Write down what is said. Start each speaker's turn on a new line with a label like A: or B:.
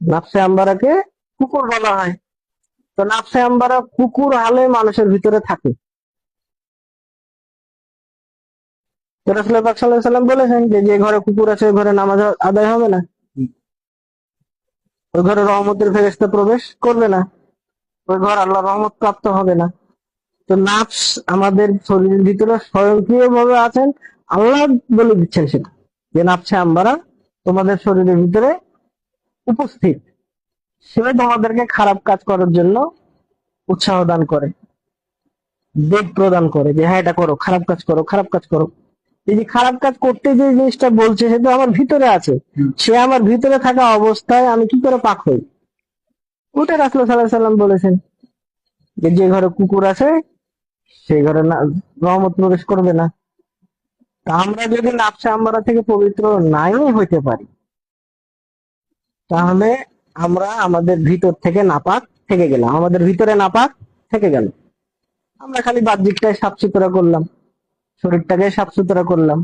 A: নাফসে আম্বারাকে কুকুর বলা হয়। তো নাফসে আম্বারা কুকুর হালে মানুষের ভিতরে থাকে। সাল্লাম বলেছেন যে যে ঘরে কুকুর আছে ঘরে নামাজ আদায় হবে না। ওই ঘরে রহমতের ফেরেস্তে প্রবেশ করবে না। ওই ঘর আল্লাহ রহমত প্রাপ্ত হবে না। তো নাফস আমাদের শরীরের ভিতরে স্বয়ংক্রিয় ভাবে আছেন। আল্লাহ বলে দিচ্ছেন সেটা। যে নাফসে আম্বারা তোমাদের শরীরের ভিতরে উপস্থিত সে তোমাদেরকে খারাপ কাজ করার জন্য উৎসাহ দান করে বেগ প্রদান করে যে হ্যাঁ এটা করো খারাপ কাজ করো খারাপ কাজ করো। এই যে খারাপ কাজ করতে যে জিনিসটা বলছে সে তো আমার ভিতরে আছে। সে আমার ভিতরে থাকা অবস্থায় আমি কি করে পাক হই? ওটা রাসুল সাল্লাহ সাল্লাম বলেছেন যে যে ঘরে কুকুর আছে সেই ঘরে না রহমত প্রবেশ করবে না। তা আমরা যদি নাফসা আমরা থেকে পবিত্র নাই হইতে পারি তাহলে আমরা আমাদের ভিতর থেকে নাপাক থেকে গেলাম। আমাদের ভিতরে নাপাক থেকে গেল। আমরা খালি বাহ্যিকটাই সাফ সুতরা করলাম। শরীরটাকে সাফ সুতরা করলাম।